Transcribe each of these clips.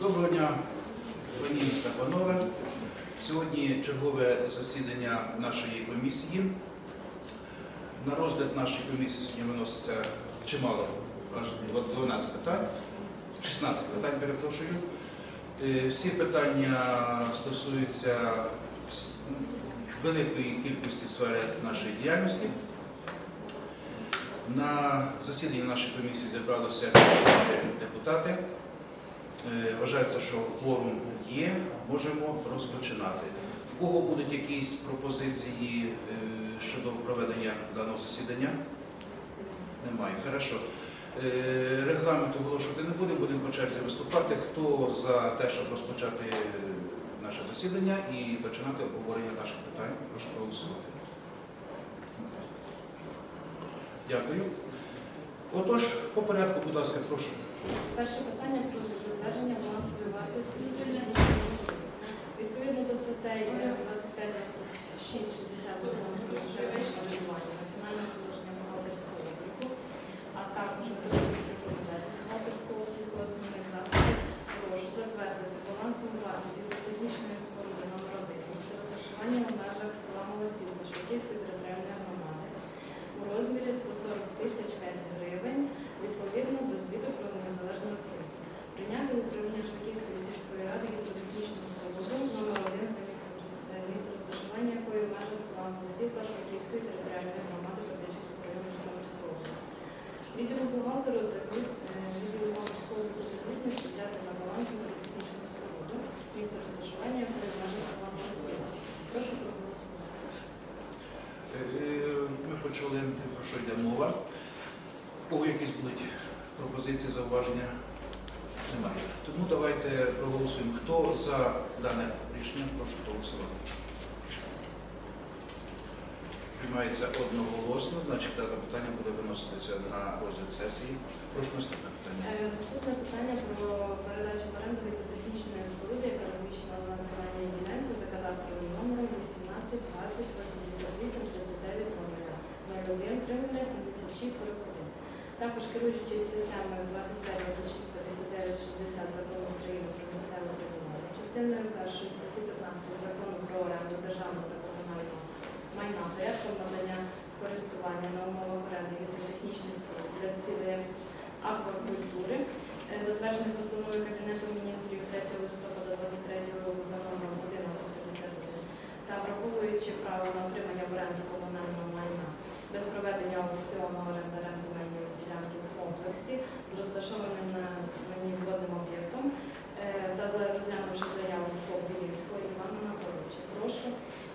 Доброго дня, пані та панове. Сьогодні чергове засідання нашої комісії. На розгляд нашої комісії сьогодні виноситься чимало, аж 12 питань, 16 питань, перепрошую. Е, Всі питання стосуються великої кількості сфери нашої діяльності. На засіданні нашої комісії зібралося депутати. Е, Вважається, що форум є, можемо розпочинати. В кого будуть якісь пропозиції е, щодо проведення даного засідання? Немає. Хорошо. Е, Регламент оголошувати не будемо, будемо по черзі виступати. Хто за те, щоб розпочати наше засідання і починати обговорення наших питань? Прошу проголосувати. Дякую. Отож, по порядку, будь ласка, прошу. Перше питання про затвердження балансової вартості відповідно до статей 25, 26, 60 закону про самоврядування, національного положення бухгалтерського обліку, а також методичних бухгалтерського обліку основних засобів, прошу затвердити балансову вартість технічної споруди номер 1 місце розташування в межах села Малосілка Швидківської територіальної громади у розмірі 140 тисяч 5 гривень відповідно до звіту про незалежну оцінку. Прийняти управління Швидківської сільської ради гідротехнічну споруду номер 1 за місцем роз- е, місце розташування якої в межах села Голосівка Швидківської територіальної громади Бердичівського району Житомирської області. Відділу бухгалтеру та звіт е, відділу бухгалтерського обліку та звітності взяти на баланс гідротехнічну споруду місце розташування якої в межах села Голосівка. Прошу проголосувати. Е, Ми почули, про що йде мова. Кого якісь будуть пропозиції, зауваження? Немає. Тому давайте проголосуємо. Хто за дане рішення, прошу проголосувати. Приймається одноголосно, значить дане питання буде виноситися на розгляд сесії. Прошу наступне питання. Е, Наступне питання про передачу оренду гідротехнічної споруди, яка розміщена на національній ділянці за кадастровим номером 18 20 88 39 01 3 76 41. Також керуючись статтями 25 26 59 60 закону України про місцеве врядування, частиною першої статті 15 закону про оренду державного та комунального майна порядком надання користування на умовах оренди гідротехнічної споруди для цілей аквакультури, е, затверджених постановою Кабінету міністрів 3 листопада 23 року за номером 1151 та враховуючи право на отримання оренду комунального майна без проведення аукціону орендарем земельної ділянки в комплексі з розташованим на на ній водним об'єктом е, та за розглянувши заяву Білівського Івана Анатолійовича. Прошу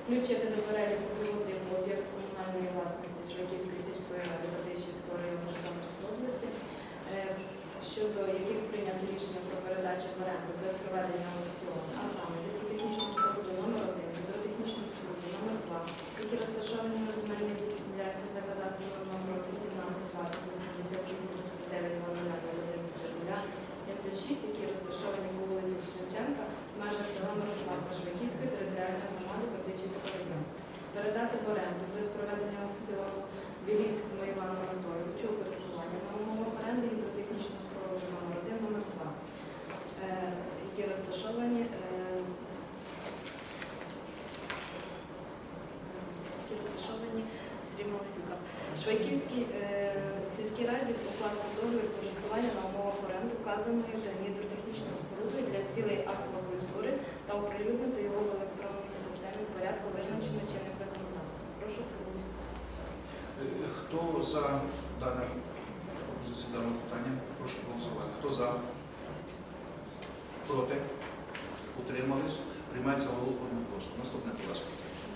включити до переліку виводів об'єкт комунальної власності Швидківської сільської ради Бердичівського району Житомирської області, е, щодо яких прийнято рішення про передачу в оренду без проведення аукціону, а саме гідротехнічну споруду номер 1 гідротехнічну споруду номер 2 які розташовані на земельній ділянці за кадастровим номером 18 20 88 39 00 76, які розташовані по вулиці Шевченка в межах села Мирославка Швидківської територіальної громади Бердичівського району. Передати в оренду без проведення аукціону Білінському Івану Анатолійовичу у користування на умовах оренди гідротехнічну споруду номер 1 номер 2 е, які розташовані е, які розташовані в. Швайківській е, сільській раді укласти договір користування на умовах оренди вказаної та гідротехнічною спорудою для цілей аквакультури та оприлюднити його в електронній системі в порядку, визначено чинним законодавством. Прошу проголосувати. Е, Хто за дане пропозицію даного питання? Прошу проголосувати. Хто за? Проти? Утримались? Приймається одноголосно. Наступне, будь ласка.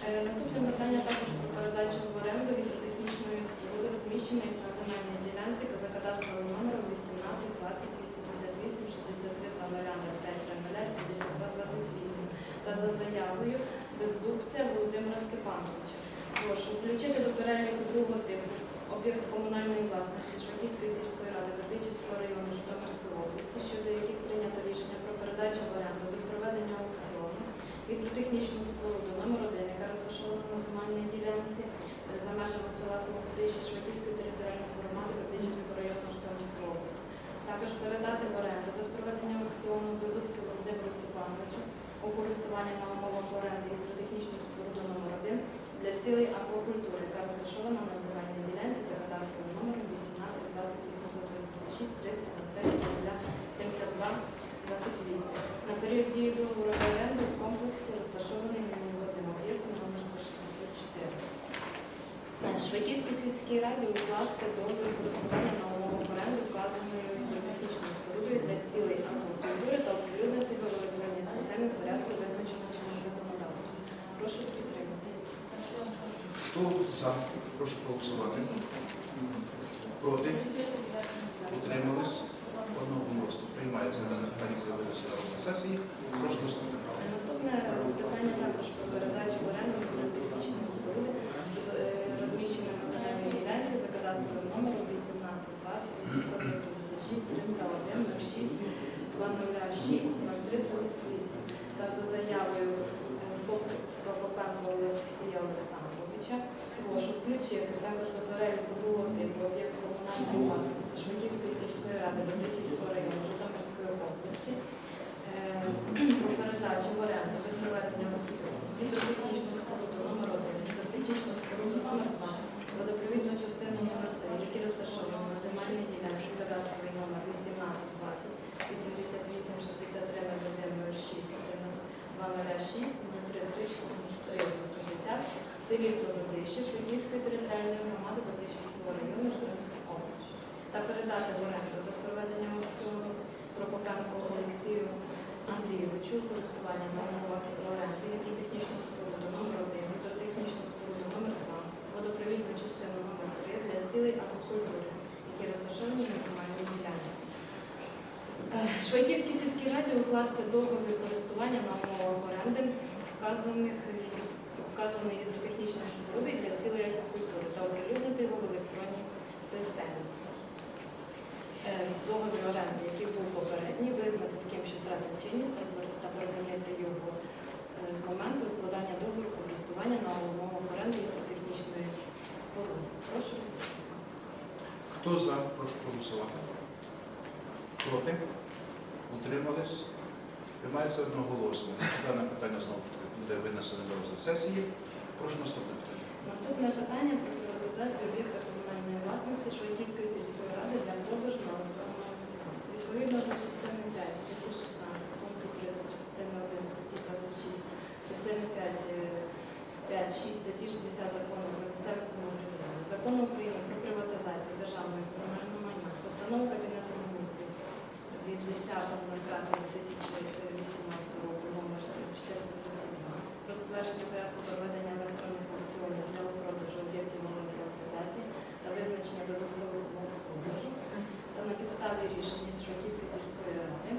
Е, Наступне питання також про передачу в оренду гідротехнічної споруди, розміщеної на земельній ділянці за кадастровим номером 18 20 88 63 та 05 72 28 та за заявою Беззубця Володимира Степановича. Прошу включити до переліку другого типу об'єкт комунальної власності Швидківської сільської ради Бердичівського району Житомирської області, щодо яких прийнято рішення про передачу в оренду без проведення аукціону гідротехнічну споруду номер 1, яка розташована на земельній ділянці е, за межами села Самопотичі Швидківської територіальної громади Бердичівського району Житомирської області. Також передати в оренду без проведення аукціону без опціону користування на умовах оренди гідротехнічної споруди номер 1 для цілей аквакультури, яка розташована на земельній ділянці за кадастровим номером 18 20 886 305 72 28. На період дії договору оренди в комплексі розташований мінімальним об'єктом номер 164. Е, Швейківській сільській раді укласти договір користування на умовах оренди вказаною гідротехнічною спорудою для цілей аквакультури та оприлюднити в електронній системі порядку визначеного чином законодавством. Прошу підтримати. Хто за? Прошу голосувати. Проти? Утримались? Одноголосно. Приймається дане питання про на сесії. Прошу наступне. Наступне питання також про передачу в оренду гідротехнічної споруди, з- е, розміщеної на земельній за кадастровим номером 18 20 886 301 06 206 03 38 та за заявою е, ФОП Прокопенко Олексія Олександровича прошу включити також до переліку другого типу об'єкту комунальної власності Швидківської сільської ради Добричівського району Житомирської області. Е, про передачу в оренду без проведення аукціону. Гідротехнічну споруду номер 1, гідротехнічну споруду номер 2, водопровідну частину номер 3, які розташовані на земельній ділянці кадастровий номер 18 20 88 63 01 06 206 03 360 в селі Слободище Швидківської територіальної громади Батичівського району Житомирської області та передати в оренду без проведення аукціону Прокопенко Олексію Андрійовичу користування умовах оренди гідротехнічну споруду номер 1, гідротехнічну споруду номер 2, водопровідну частину номер 3 для цілей аквакультури, які розташовані на земельній ділянці. Е, Швайківській сільській раді укласти договір користування на умовах оренди вказаних вказаної гідротехнічної споруди для цілей аквакультури та оприлюднити його в електронній системі. Е, Договір оренди, який був попередній, визнати таким, що втратив чинність та пер- припинити його е, з моменту укладання договору користування на умовах оренди гідротехнічної споруди. Прошу. Хто за? Прошу проголосувати. Проти? Утримались? Приймається одноголосно. Дане питання знову буде винесено до розгляду сесії. Прошу наступне питання. Наступне питання про приватизацію об'єкта комунальної власності Швайківської сільської ради для продажу на електронному аукціоні. Відповідно до частини 5 статті 16 пункту 30 частини 1 статті 26 частини 5 е, 5, 6 статті 60 закону про місцеве самоврядування, закону України про приватизацію державної і комунального майна, постанови Кабінету міністрів від 10.05.2018 року номер 432 про затвердження порядку проведення електронних аукціонів для продажу об'єктів малої приватизації та визначення додаткових умов продажу та на підставі рішення Швидківської сільської ради е,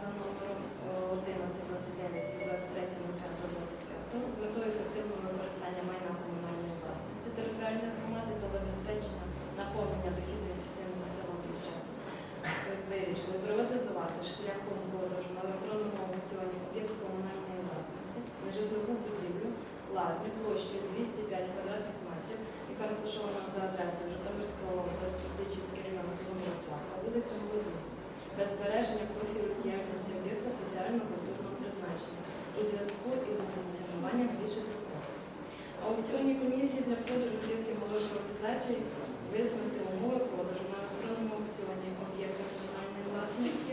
за номером е, 1129 від 23.05.25 з метою ефективного використання майна комунальної власності територіальної громади та забезпечення наповнення дохідної частини місцевого бюджету. Ми Вирішили приватизувати шляхом продажу на електронному аукціоні об'єкт комунальної власності нежитлову будівлю лазню площею 205 квадратних метрів, яка розташована за адресою Житомирська область, Тичівський район, село Мирослава, вулиця Голодні, без збереження профілю діяльності об'єкта соціально-культурного призначення у зв'язку із функціонуванням більше такого. Аукціонні комісії для продажу об'єктів малої приватизації визнати умови продажу на електронному аукціоні об'єктів комунальної власності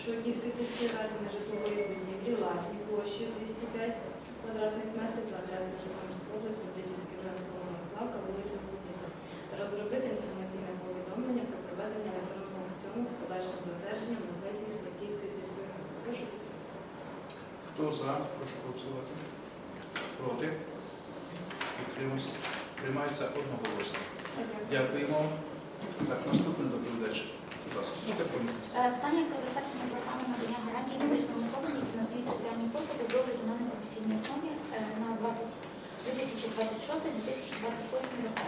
Швидківської сільської ради нежитлової будівлі Лазні площею 205 квадратних метрів за адресою Житомирської області, Бердичівський район село Мирославка, вулиця Будівля. Розробити інформаційне повідомлення про проведення електронного аукціону з подальшим затвердженням на сесії Швидківської сільської ради. Прошу Хто за? Прошу голосувати. Проти? Утримався? Приймається одноголосно. Дякуємо. Так, наступний доповідач. Будь ласка. Ну. Е, Питання про затвердження програми надання гарантій фізичним особам, які надають соціальні послуги з догляду на непрофесійній основі е, на 2026-2028 роки.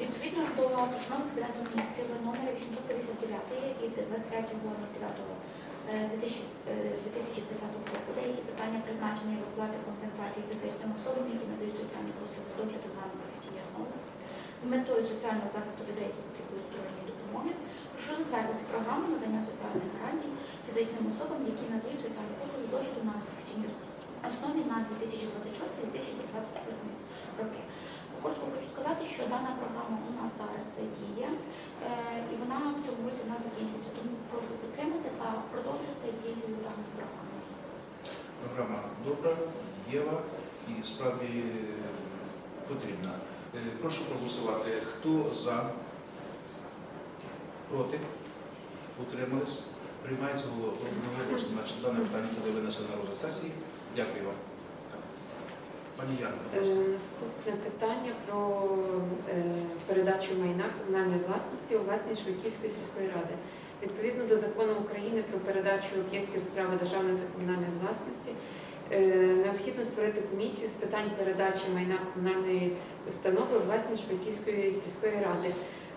Відповідно до постанови Кабінету міністрів номер 859 від 23.09.2020 року деякі питання призначення виплати компенсації фізичним особам, які надають соціальні послуги з догляду на непрофесійній основі метою соціального захисту людей, які потребують сторонньої допомоги. Прошу затвердити програму надання соціальних гарантій фізичним особам, які надають соціальні послуги догляду на професійні основі на 2026-2028 роки. Коротко хочу сказати, що дана програма у нас зараз діє, е, і вона в цьому році у нас закінчується. Тому прошу підтримати та продовжити дію даної програми. Програма добра, дієва і справді е, потрібна. Е, Прошу проголосувати. Хто за? Проти? Утримались? Приймається одноголосно. Значить, дане питання буде винесено на розгляд сесії. Дякую вам. Пані Яна, будь Е, ласка. Наступне питання про е, передачу майна комунальної власності у власність Швидківської сільської ради. Відповідно до закону України про передачу об'єктів права державної та комунальної власності, е, необхідно створити комісію з питань передачі майна комунальної установи власність Швидківської сільської ради,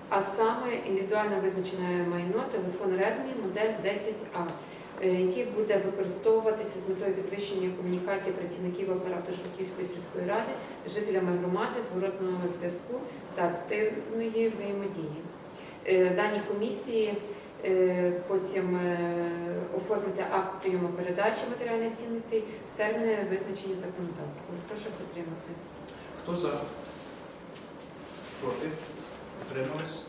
а саме індивідуально визначене майно, телефон Redmi, модель 10А е, який буде використовуватися з метою підвищення комунікації працівників апарату Швидківської сільської ради жителями громади, зворотного зв'язку та активної взаємодії. Е, Даній комісії е, потім е, оформити акт прийому передачі матеріальних цінностей в терміни визначені законодавством. Прошу підтримати. Хто за? Проти? Утримались?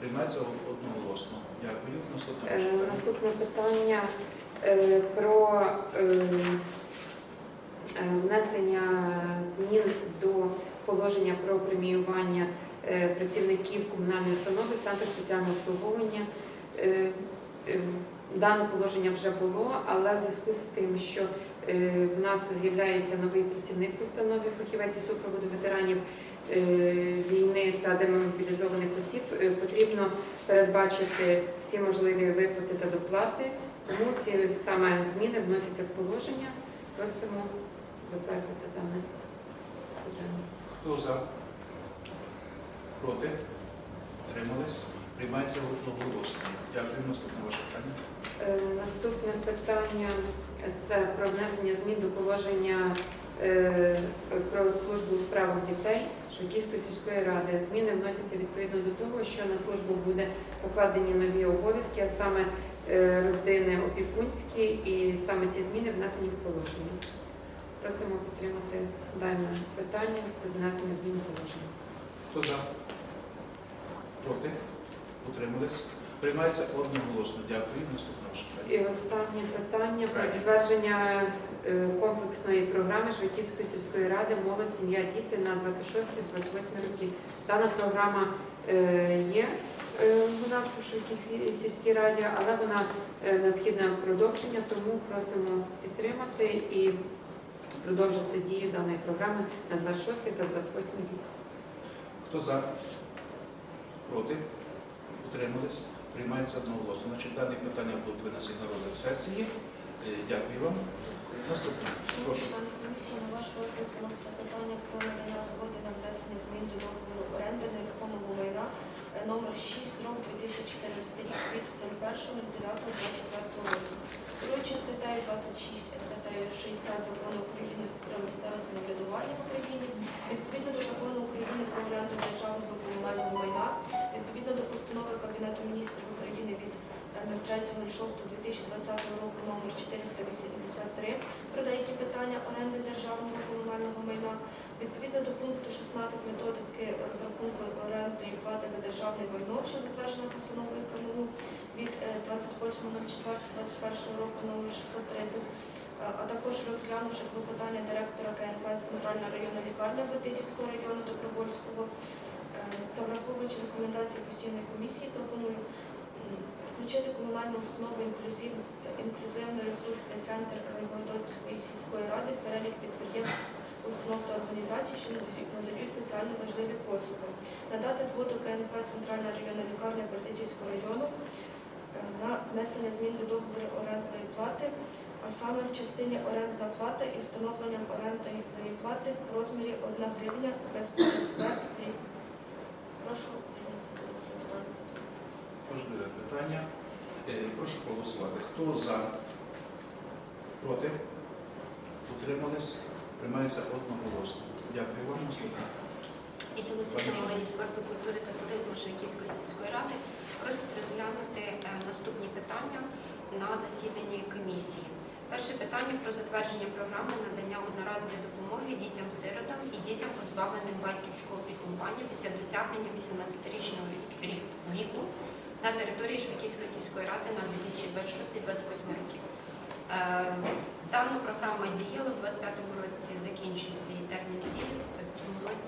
Приймається одноголосно. Дякую. Наступне Е, питання. Наступне питання е, про е, е, внесення змін до положення про преміювання е, працівників комунальної установи Центр соціального обслуговування. Е, е, Дане положення вже було, але в зв'язку з тим, що е, в нас з'являється новий працівник в установі, фахівець супроводу ветеранів війни та демобілізованих осіб, потрібно передбачити всі можливі виплати та доплати. Тому ці саме зміни вносяться в положення. Просимо затвердити дане питання. Хто за? Проти? Утримались? Приймається одноголосно. Дякую. Наступне ваше питання. Е, Наступне питання це про внесення змін до положення е, про службу у справах дітей Швидківської сільської ради. Зміни вносяться відповідно до того, що на службу буде покладені нові обов'язки, а саме е, родини опікунські, і саме ці зміни внесені в положення. Просимо підтримати дане питання з внесення змін в положення. Хто за? Проти? Утримались? Приймається одноголосно. Дякую. Наступне ваше питання. І останнє питання про Правильно. затвердження е, комплексної програми Швидківської сільської ради Молодь, сім'я, діти на 26-28 роки. Дана програма е, є е, у нас у Швидківській сільській раді, але вона е, необхідна продовження, тому просимо підтримати і продовжити дію даної програми на 26 та 28 рік. Хто за? Проти? Утримались? Приймається одноголосно. Значить, дані питання будуть винесені на розгляд сесії. Е, Дякую вам. Наступне. Прошу. Члени комісії, на ваш розгляд вноситься питання про надання згоди на внесення змін до договору оренди нерухомого майна е, номер 6 рок 2014 рік від 01.09.24 року. Керуючи статтею 26 статтею 60 закону України про місцеве самоврядування в Україні, відповідно до закону України про оренду 03.06.2020 року номер 483 про деякі питання оренди державного комунального майна, відповідно до пункту 16 методики розрахунку орендної плати за державне майно, що затверджена постановою КМУ від е, 28.04.21 року номер 630, а а також розглянувши клопотання директора КНП Центральна районна лікарня Бетичівського району Добровольського. Е, та враховуючи рекомендації постійної комісії, пропоную включити комунальну установу інклюзив, інклюзивний ресурсний центр Городоцької сільської ради в перелік підприємств, установ та організацій, що надають- соціально важливі послуги. Надати згоду КНП Центральна районна лікарня Бердичівського району е, на внесення змін до договору орендної плати, а саме в частині орендна плата і встановленням орендної плати в розмірі 1 гривня без ПДВ. Прошу прийняти за основу. Важливе питання. Е, Прошу проголосувати. Хто за? Проти? Утримались? Приймається одноголосно. Дякую вам. Наступне. Відділ освіти, молоді, спорту, культури та туризму Шевківської сільської ради просить розглянути е, наступні питання на засіданні комісії. Перше питання про затвердження програми надання одноразової допомоги дітям-сиротам і дітям, позбавленим батьківського піклування після досягнення 18-річного віку на території Швидківської сільської ради на 2026-2028 роки. Е, Дана програма діяла в 25-му році, закінчується її термін дії.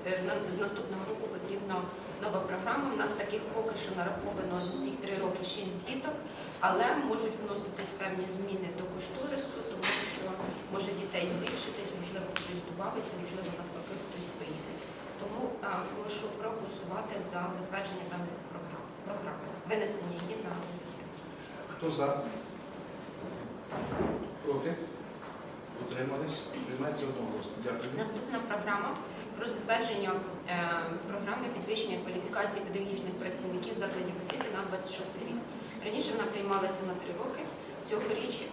Е, з наступного року потрібна нова програма. У нас таких поки що нараховано за ці три роки 6 діток, але можуть вноситись певні зміни до кошторису, тому що може дітей збільшитись, можливо, хтось додавиться, можливо, навпаки, хтось виїде. Тому е, прошу проголосувати за затвердження даної програми, програми, винесення її на сесії. Хто за? Проти? Утримались? Приймається одноголосно. Дякую. Наступна програма про затвердження е, програми підвищення кваліфікації педагогічних працівників закладів освіти на 26 рік. Раніше вона приймалася на три роки. Цьогоріч е,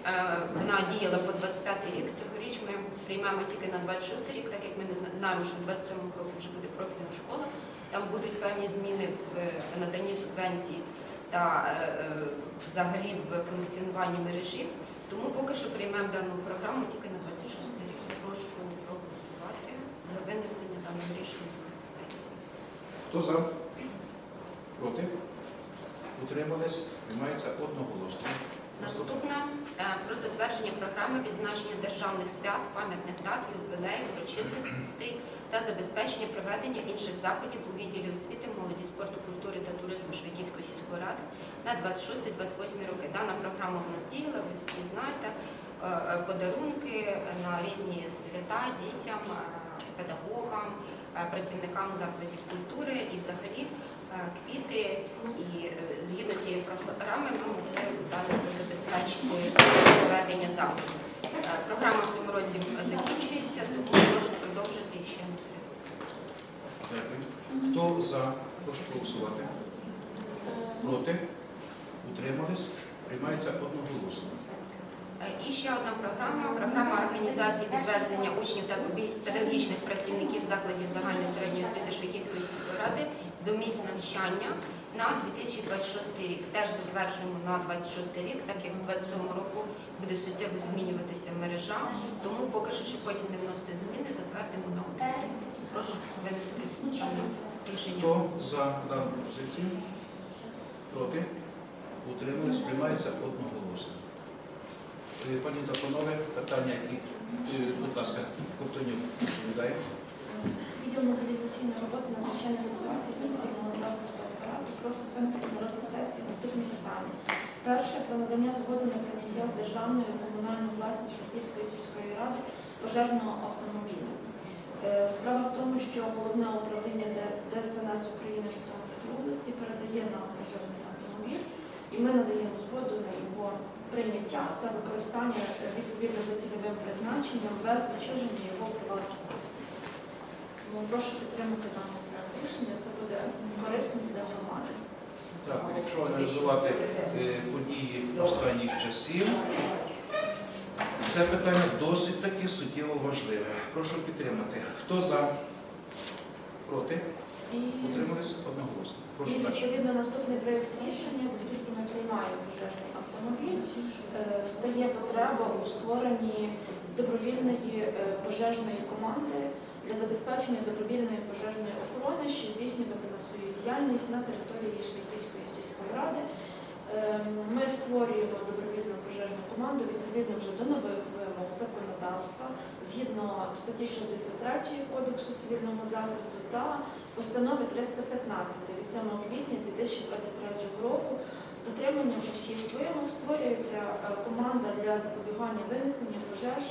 вона діяла по 25 рік. Цьогоріч ми приймемо тільки на 26 рік, так як ми не знаємо, що в 27 році вже буде профільна школа. Там будуть певні зміни в е, наданні субвенцій та е, е, взагалі в функціонуванні мережі. Тому поки що приймемо дану програму тільки на 26 рік. Прошу проголосувати за винесення даного рішення на сесію. Хто за? Проти? Утримались? Приймається одноголосно. Наступна е, про затвердження програми відзначення державних свят, пам'ятних дат, ювілеїв, урочистостей та забезпечення проведення інших заходів у відділі освіти, молоді, спорту, культури та туризму Швидківської сільської ради на 26-28 роки. Дана програма у нас діяла, ви всі знаєте. Е, е, Подарунки на різні свята дітям, педагогам, працівникам закладів культури і взагалі квіти. І е, згідно цієї програми ми могли вдатися забезпечити проведення заходів. Е, Програма в цьому році закінчується, тому прошу продовжити ще на три. Дякую. Хто за? Прошу голосувати. Проти? Утримались? Приймається одноголосно. Е, І ще одна програма програма організації підтвердження учнів та педагогічних працівників закладів загальної середньої освіти Швейківської сільської ради до місць навчання на 2026 рік. Теж затверджуємо на 26 рік, так як з 27 року буде суттєво змінюватися мережа. Тому поки що, щоб потім не вносити зміни, затвердимо на один. Прошу винести рішення. Хто за дану пропозицію? Проти? Утримались? Приймається одноголосно. Е, Пані та панове, питання, які, е, будь ласка, Ковтонюк відповідає. Відділ мобілізаційної роботи надзвичайної та захисту апарату просить винести на розгляд сесії наступні питання. Перше про надання згоди на прийняття з державної в комунальну власність сільської ради пожежного автомобіля. Е, Справа в тому, що головне управління ДСНС України в Житомирській області передає нам пожежний автомобіль, і ми надаємо згоду на його прийняття та використання відповідно за цільовим призначенням без відчуження його приватної власності. Тому прошу підтримати даний проект рішення, це буде корисно для громади. Так, якщо аналізувати е, події останніх часів, це питання досить таки суттєво важливе. Прошу підтримати. Хто за? Проти? Утримались одноголосно. і Прошу далі. відповідно наступний проєкт рішення, оскільки ми приймаємо пожежний автомобіль, е, стає потреба у створенні добровільної е, пожежної команди для забезпечення добровільної пожежної охорони, що здійснюватиме свою діяльність на території Швейківської сільської ради. Е, Ми створюємо добровільну пожежну команду відповідно вже до нових вимог законодавства згідно статті 63 Кодексу цивільного захисту та постанови 315 від 7 квітня 2023 року з дотриманням усіх вимог створюється е, команда для запобігання виникнення пожеж,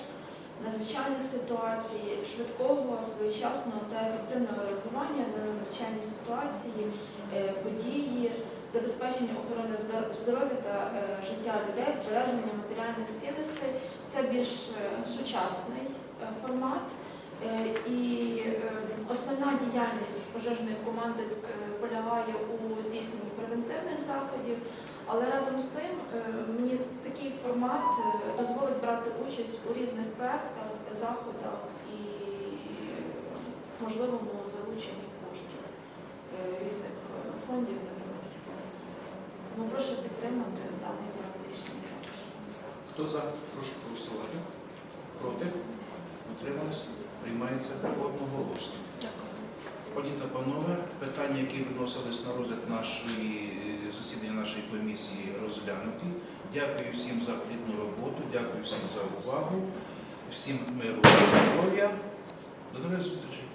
надзвичайних ситуацій, швидкого, своєчасного та ефективного реагування на надзвичайні ситуації, е, події, забезпечення охорони здор- здоров'я та е, життя людей, збереження матеріальних цінностей. Це більш е, сучасний формат. І основна діяльність пожежної команди полягає у здійсненні превентивних заходів, але разом з тим е, мені такий формат е, дозволить брати участь у різних проектах, заходах і можливому залученні коштів е, різних фондів та громадських організацій. Тому прошу підтримати даний проект рішення. Хто за? Прошу голосувати. Проти? Утрималися? Приймається одноголосно. Пані та панове, питання, які виносились на розгляд нашої засідання нашої комісії, розглянуті. Дякую всім за плідну роботу, дякую всім за увагу, всім миру здоров'я. До нових зустрічей.